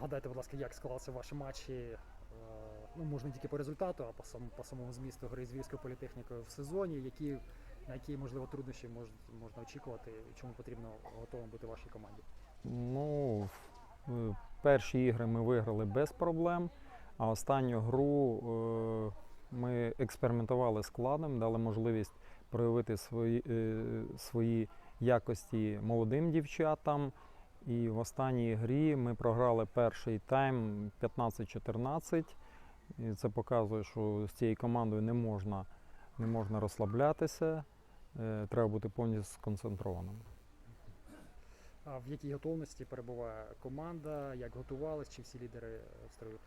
Нагадайте, будь ласка, як склалися ваші матчі. е, Ну, можна тільки по результату, а по самому, по самому змісту гри з Львівською політехнікою в сезоні, які, на які, можливо, труднощі мож, можна очікувати, і чому потрібно готовим бути вашій команді. Ну, перші ігри ми виграли без проблем, а останню гру е, ми експериментували складом, дали можливість проявити свої, е, свої якості молодим дівчатам. І в останній грі ми програли перший тайм 15-14. І це показує, що з цією командою не можна, не можна розслаблятися. е, Треба бути повністю сконцентрованим. А в якій готовності перебуває команда, як готувались, чи всі лідери в строю?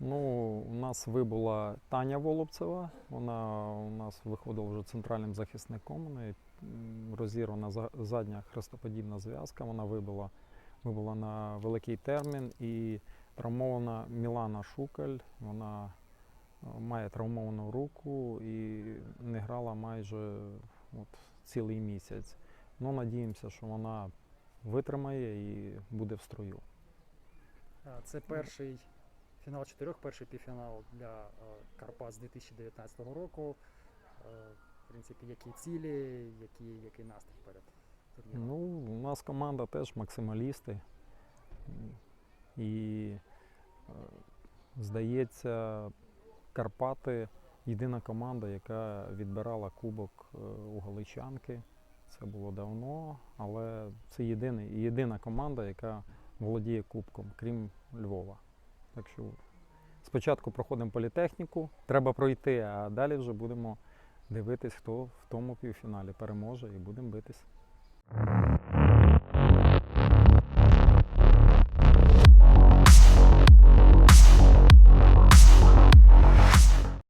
Ну, у нас вибула Таня Волобцева. Вона у нас виходила вже центральним захисником. У неї розірвана за- задня хрестоподібна зв'язка. Вона вибула, вибула на великий термін. І травмована Мілана Шукаль. Вона е, має травмовану руку і не грала майже от, цілий місяць. Ну, надіємося, що вона витримає і буде в строю. А, Це перший фінал чотирьох, перший півфінал для е, Карпат з 2019 року. Е, В принципі, які цілі, які, який настрій перед турніром? Ну, у нас команда теж максималісти. І, е, здається, Карпати єдина команда, яка відбирала кубок у Галичанки. Це було давно, але це єдиний, єдина команда, яка володіє кубком, крім Львова. Так що спочатку проходимо політехніку, треба пройти, а далі вже будемо дивитись, хто в тому півфіналі переможе і будемо битись.